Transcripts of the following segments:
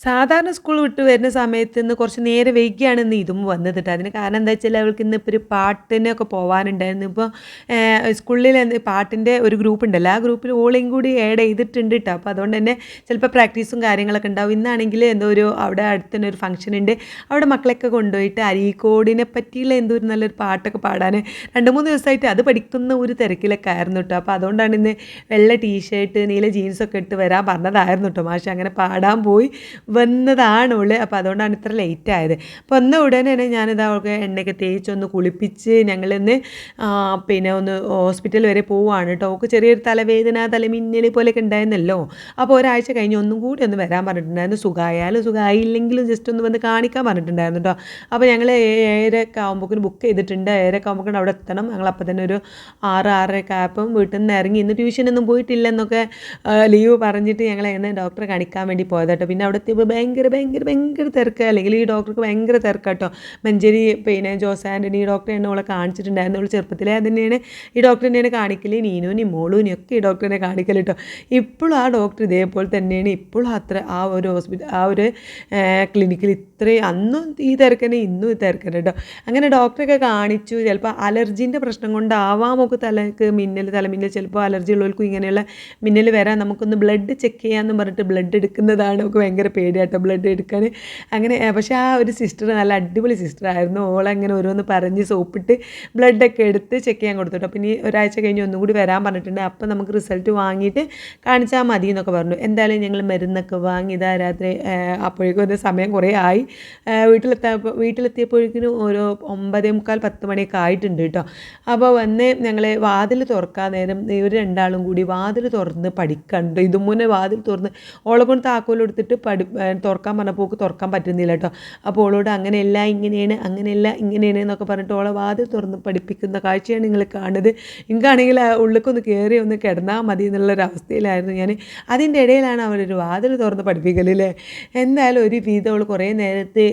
സാധാരണ സ്കൂൾ വിട്ട് വരുന്ന സമയത്ത് നിന്ന് കുറച്ച് നേരെ വൈകിയാണ് ഇന്ന് ഇതും വന്നത് കേട്ടോ അതിന് കാരണം എന്താ വെച്ചാൽ അവൾക്ക് ഇന്ന് ഇപ്പോൾ ഒരു പാട്ടിനൊക്കെ പോകാനുണ്ടായിരുന്നു ഇപ്പോൾ സ്കൂളിൽ പാട്ടിന്റെ ഒരു ഗ്രൂപ്പ് ഉണ്ടല്ലോ. ആ ഗ്രൂപ്പിൽ ഓളെയും കൂടി ആഡ് ചെയ്തിട്ടുണ്ട് കേട്ടോ അപ്പോൾ അതുകൊണ്ട് തന്നെ ചിലപ്പോൾ പ്രാക്ടീസും കാര്യങ്ങളൊക്കെ ഉണ്ടാവും. ഇന്നാണെങ്കിൽ എന്തോ ഒരു അവിടെ അടുത്ത് തന്നെ ഒരു ഫംഗ്ഷൻ ഉണ്ട്. അവിടെ മക്കളൊക്കെ കൊണ്ടുപോയിട്ട് അരീക്കോടിനെ പറ്റിയുള്ള എന്തോ ഒരു നല്ലൊരു പാട്ടൊക്കെ പാടാൻ രണ്ട് മൂന്ന് ദിവസമായിട്ട് അത് പഠിക്കുന്ന ഒരു തിരക്കിലൊക്കെ ആയിരുന്നു കേട്ടോ അപ്പോൾ അതുകൊണ്ടാണ് ഇന്ന് വെള്ള ടീഷർട്ട് നീല ജീൻസൊക്കെ ഇട്ട് വരാൻ പറഞ്ഞതായിരുന്നു കേട്ടോ മാഷെ അങ്ങനെ പാടാൻ പോയി. വന്നതാണ് ഉള്ളു. അപ്പോൾ അതുകൊണ്ടാണ് ഇത്ര ലേറ്റ് ആയത്. അപ്പോൾ ഒന്ന് ഉടനെ തന്നെ ഞാനിത് അവൾക്ക് എണ്ണയൊക്കെ തേച്ച് ഒന്ന് കുളിപ്പിച്ച് ഞങ്ങളിന്ന് പിന്നെ ഒന്ന് ഹോസ്പിറ്റൽ വരെ പോവുകയാണ് കേട്ടോ അവൾക്ക് ചെറിയൊരു തലവേദന തലമിന്നൽ പോലെയൊക്കെ ഉണ്ടായിരുന്നല്ലോ. അപ്പോൾ ഒരാഴ്ച കഴിഞ്ഞ് ഒന്നും കൂടി ഒന്ന് വരാൻ പറഞ്ഞിട്ടുണ്ടായിരുന്നു. സുഖമായാലും സുഖമായില്ലെങ്കിലും ജസ്റ്റ് ഒന്ന് വന്ന് കാണിക്കാൻ പറഞ്ഞിട്ടുണ്ടായിരുന്നു കേട്ടോ അപ്പോൾ ഞങ്ങൾ ഏഴരയൊക്കെ ആകുമ്പോഴേക്കും ബുക്ക് ചെയ്തിട്ടുണ്ട്. ഏഴരയൊക്കെ ആകുമ്പോഴേക്കും അവിടെ എത്തണം. ഞങ്ങൾ അപ്പോൾ തന്നെ ഒരു ആറ് ആറരയൊക്കെ ആയപ്പം വീട്ടിൽ നിന്ന് ഇറങ്ങി. ഇന്ന് ട്യൂഷനൊന്നും പോയിട്ടില്ലെന്നൊക്കെ ലീവ് പറഞ്ഞിട്ട് ഞങ്ങൾ എങ്ങനെ ഡോക്ടറെ കാണിക്കാൻ വേണ്ടി പോയത് കേട്ടോ പിന്നെ അവിടെ എത്തിയപ്പോൾ ഭയങ്കര ഭയങ്കര ഭയങ്കര തിരക്ക്. അല്ലെങ്കിൽ ഈ ഡോക്ടർക്ക് ഭയങ്കര തിരക്കാട്ടോ. മഞ്ചേരി പിന്നെ ജോസ് ആന്റണി ഡോക്ടറെ എന്നെ അവളെ കാണിച്ചിട്ടുണ്ടായിരുന്നു. അവൾ ചെറുപ്പത്തിലെ തന്നെയാണ്. ഈ ഡോക്ടറെ തന്നെയാണ് കാണിക്കൽ. നീനുവിനും മോളൂനും ഒക്കെ ഈ ഡോക്ടറിനെ കാണിക്കൽ കേട്ടോ ഇപ്പോഴും ആ ഡോക്ടർ ഇതേപോലെ തന്നെയാണ്. ഇപ്പോഴും അത്ര ആ ഒരു ഹോസ്പിറ്റൽ ആ ഒരു ക്ലിനിക്കിൽ ഇത്രയും അന്നും ഈ തിരക്കനെ ഇന്നും ഈ തിരക്കനെ കേട്ടോ അങ്ങനെ ഡോക്ടറൊക്കെ കാണിച്ചു. ചിലപ്പോൾ അലർജീന്റെ പ്രശ്നം കൊണ്ടാവാം നമുക്ക് തലക്ക് മിന്നൽ തലമിന്നൽ ചിലപ്പോൾ അലർജി ഉള്ളവർക്കും ഇങ്ങനെയുള്ള മിന്നൽ വരാൻ നമുക്കൊന്ന് ബ്ലഡ് ചെക്ക് ചെയ്യാമെന്ന് പറഞ്ഞിട്ട് ബ്ലഡ് എടുക്കുന്നതാണ് നമുക്ക് ഭയങ്കര പേടിയാട്ടോ ബ്ലഡ് എടുക്കാൻ. അങ്ങനെ പക്ഷേ ആ ഒരു സിസ്റ്റർ നല്ല അടിപൊളി സിസ്റ്റർ ആയിരുന്നു. ഓളങ്ങനെ ഓരോന്ന് പറഞ്ഞ് സോപ്പിട്ട് ബ്ലഡൊക്കെ എടുത്ത് ചെക്ക് ചെയ്യാൻ കൊടുത്തു കേട്ടോ പിന്നെ ഒരാഴ്ച കഴിഞ്ഞ് ഒന്നും കൂടി വരാൻ പറഞ്ഞിട്ടുണ്ട്. അപ്പോൾ നമുക്ക് റിസൾട്ട് വാങ്ങിയിട്ട് കാണിച്ചാൽ മതി എന്നൊക്കെ പറഞ്ഞു. എന്തായാലും ഞങ്ങൾ മരുന്നൊക്കെ വാങ്ങി ഇതാ രാത്രി അപ്പോഴേക്കും ഒരു സമയം കുറേ ആയി. വീട്ടിലെത്താ വീട്ടിലെത്തിയപ്പോഴേക്കിനും ഓരോ ഒമ്പതേ മുക്കാൽ പത്ത് മണിയൊക്കെ ആയിട്ടുണ്ട് കേട്ടോ അപ്പോൾ വന്ന് ഞങ്ങൾ വാതിൽ തുറക്കാൻ നേരം ഇവർ രണ്ടാളും കൂടി വാതിൽ തുറന്ന് പഠിക്കണ്ട്. ഇതും മുന്നേ വാതിൽ തുറന്ന് ഓളെ കൊണ്ട് താക്കോലെടുത്തിട്ട് പഠി തുറക്കാൻ പറഞ്ഞപ്പോൾ തുറക്കാൻ പറ്റുന്നില്ല കേട്ടോ. അപ്പോൾ ഓളോട് അങ്ങനെയല്ല ഇങ്ങനെയാണ് അങ്ങനെയല്ല ഇങ്ങനെയാണ് എന്നൊക്കെ പറഞ്ഞിട്ട് ഓളെ വാതിൽ തുറന്ന് പഠിപ്പിക്കുന്ന കാഴ്ചയാണ് നിങ്ങൾ കാണുന്നത്. എനിക്കാണെങ്കിൽ ഉള്ളിക്കൊന്ന് കയറി ഒന്ന് കിടന്നാൽ മതി എന്നുള്ളൊരവസ്ഥയിലായിരുന്നു ഞാൻ. അതിന്റെ ഇടയിലാണ് അവരൊരു വാതിൽ തുറന്ന് പഠിപ്പിക്കലല്ലേ എന്തായാലും ഒരു വീതം അവൾ കുറേ നേരത്തെ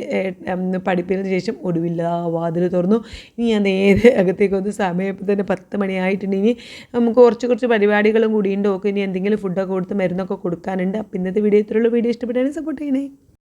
പഠിപ്പിക്കുന്ന ശേഷം ഒടുവില്ല വാതിൽ തുറന്നു. ഇനി ഞാൻ നേരെ അകത്തേക്ക് ഒന്ന് സമയം തന്നെ പത്ത് മണിയായിട്ടുണ്ടെങ്കിൽ നമുക്ക് കുറച്ച് കുറച്ച് പരിപാടികളും കൂടി ഉണ്ട് ഓക്കെ ഇനി എന്തെങ്കിലും ഫുഡൊക്കെ കൊടുത്ത് മരുന്നൊക്കെ കൊടുക്കാനുണ്ട്. അപ്പം ഇന്നത്തെ വീഡിയോ ഇത്രയുള്ള വീഡിയോ ഇഷ്ടപ്പെട്ടാണ് സപ്പോർട്ട് ചെയ്യണേ